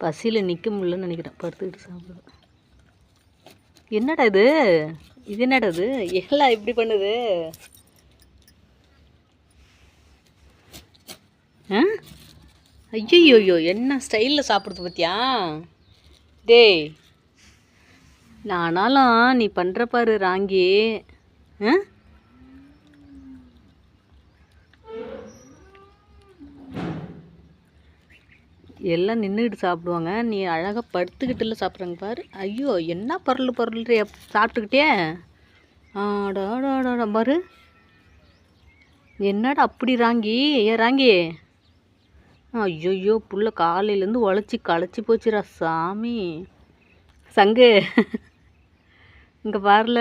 பசியில் நிற்க முடியலன்னு நினைக்கிறேன். படுத்துக்கிட்டு சாப்பிடுது என்னடா இது? இது என்னடா இது? எல்லாம் இப்படி பண்ணுது? ஆ? ஐயோ என்ன ஸ்டைலில் சாப்பிடுது பார்த்தியா டேய் நானாலும் நீ பண்ணுற பாரு ராங்கி. ஆ? எல்லாம் நின்றுக்கிட்டு சாப்பிடுவாங்க. நீ அழகாக படுத்துக்கிட்டுல சாப்பிட்றாங்க பாரு. ஐயோ என்ன பொருள் பொருள் சாப்பிட்டுக்கிட்டே ஆடாடாடா பாரு. என்னடா அப்படி ராங்கி? ஏ ராங்கி. ஐயோ புள்ள காலையிலேருந்து உழைச்சி களைச்சி போச்சுடா சாமி. சங்கு இங்கே பாருல.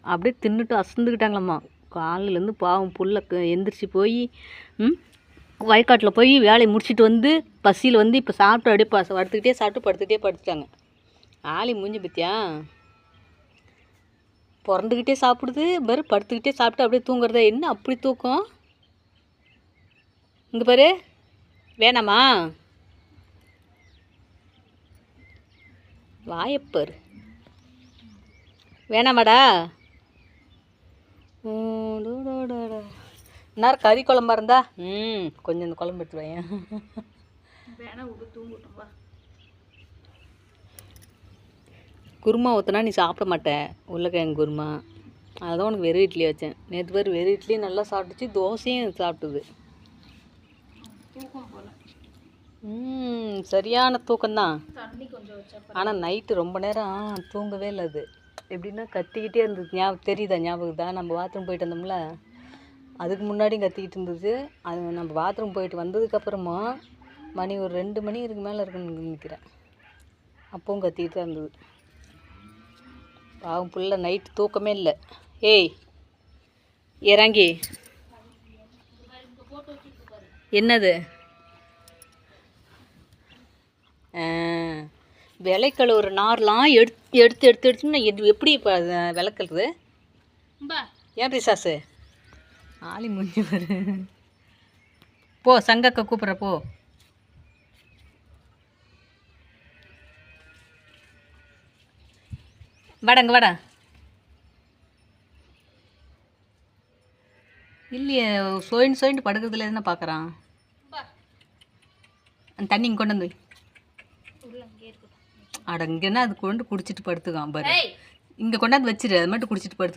அப்படியே தின்னுட்டு அசந்துக்கிட்டாங்களாம்மா காலையிலேருந்து பாவம் புள்ள க- எந்திரிச்சு போய் ம்? வயக்காட்டில் போய் வேலையை முடிச்சிட்டு வந்து பசியில் வந்து இப்போ சாப்பிட்டு அப்படியே ப படுத்துக்கிட்டே சாப்பிட்டு படுத்துக்கிட்டே படுத்துட்டாங்க. ஆளி மூஞ்சி பத்தியா? பிறந்துக்கிட்டே சாப்பிடுது பாரு படுத்துக்கிட்டே சாப்பிட்டு அப்படியே தூங்குறதா? என்ன அப்படி தூக்கம்? இங்கே பாரு. வேணாமா? வாயப்பாரு வேணாமாடா? ஓடோடோடா இந்நேரம் கறி குழம்பா இருந்தா ம் கொஞ்சம் இந்த குழம்பு எடுத்து வையேன். குருமா ஊற்றினா நீ சாப்பிட மாட்ட உருளைக்கிழங்கு குருமா. அதான் உனக்கு வெறும் இட்லி வச்சேன். நேற்று பேர் வெறும் இட்லியும் நல்லா சாப்பிட்டுச்சு தோசையும் சாப்பிட்டுது. ம் சரியான தூக்கம்தான். ஆனால் நைட்டு ரொம்ப நேரம் தூங்கவே இல்லை அது. எப்படின்னா கத்திக்கிட்டே இருந்தது. ஞாபகம் தெரியுதா ஞாபகம் தான் நம்ம பாத்ரூம் போயிட்டு வந்தோம்ல? அதுக்கு முன்னாடியும் கத்திக்கிட்டு இருந்தது அது நம்ம பாத்ரூம் போயிட்டு வந்ததுக்கப்புறமா மணி ஒரு ரெண்டு மணி இதுக்கு மேலே இருக்குன்னு நினைக்கிறேன். அப்பவும் கத்திக்கிட்டு தான் இருந்தது. பாவம் புள்ள நைட்டு தூக்கமே இல்லை. ஏய் இறங்கி. என்னது? ஆ, விளைக்கல் ஒரு நார்லாம் எடுத்து எடுத்து எடுத்து எடுத்துன்னு எப்படி இப்போ விளக்குறது? ஏன் பிசாசு? ஆளி முடிஞ்சு பாரு. போ சங்கக்க கூப்பிட்ற போ. வாடங்க வாடா. இல்லையே சோயின்னு சோயின்னு படுக்கிறதுல என்ன பார்க்குறான் அந்த தண்ணி இங்கே கொண்டு வந்து. அட இங்கன்னா அது கொண்டு குடிச்சிட்டு படுத்துக்கான் பாரு. இங்கே கொண்டாந்து வச்சிரு அது மட்டும் குடிச்சிட்டு படுத்து